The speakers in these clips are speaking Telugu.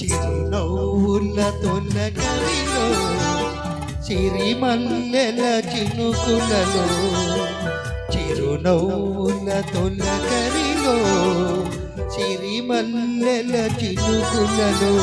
చిరునవ్వుల తొలగరిలో సిరిమల్లెల చినుకులలో చిరునవ్వుల తొలగరిలో సిరిమల్లెల చినుకులలో.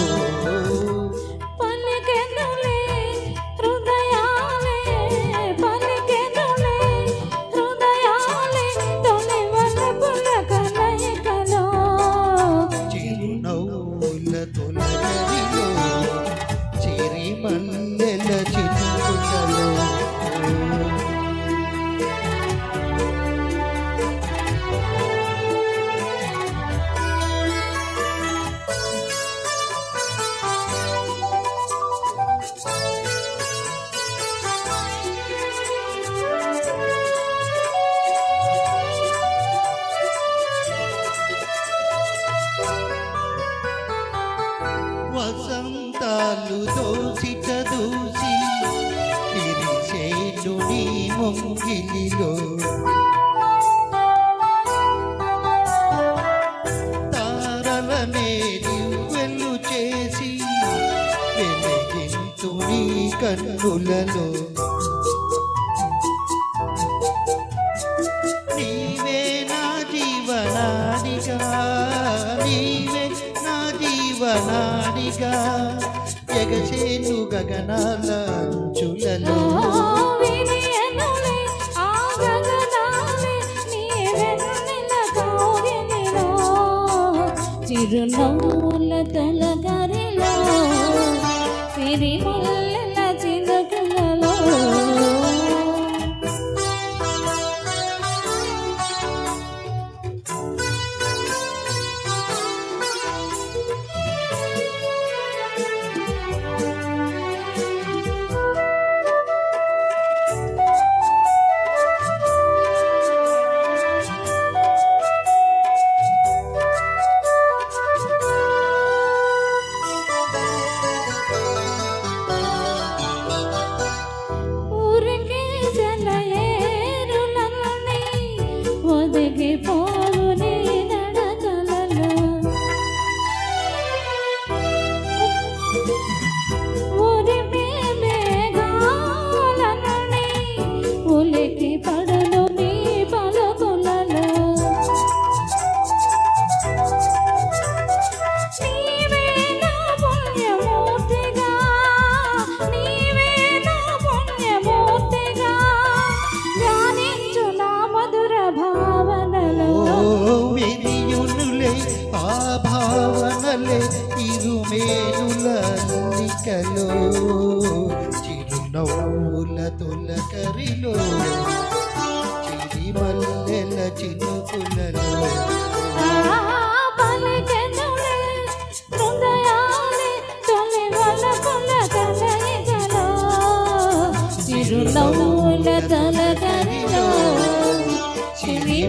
వసంతాలు దోసిట దూసి తిరిసేను ముంగిలిలో. మొంగిలిలో తారలనే వెళ్ళు చేసి వెలిగించుడి కన్నులలో. నీవే నా జీవనాడిగా నీవే నా జీవనా జీవనాడిగా ఎగచేను గగనాల అంచులలో. విరియనులే ఆ గగనాలే నీ చిరునవ్వుల తొలగరిలో సిరిమల్లెల ఉలికి పడను నీ పలుకులలో నీవే నా పుణ్యమూర్తిగా నీవే నా పుణ్యమూర్తిగా ధ్యానించు నా మధుర ఆ భావనలే ఇరుమేనుల చిరునవ్వుల తొలకరిలో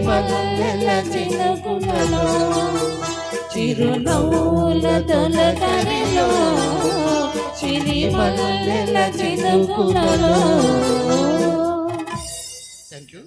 చిరిమల్లెల చినుకులలో చిరునవ్వుల తొలకరిలో చిరిమల్లెల చినుకులలో థ్యాంక్ యూ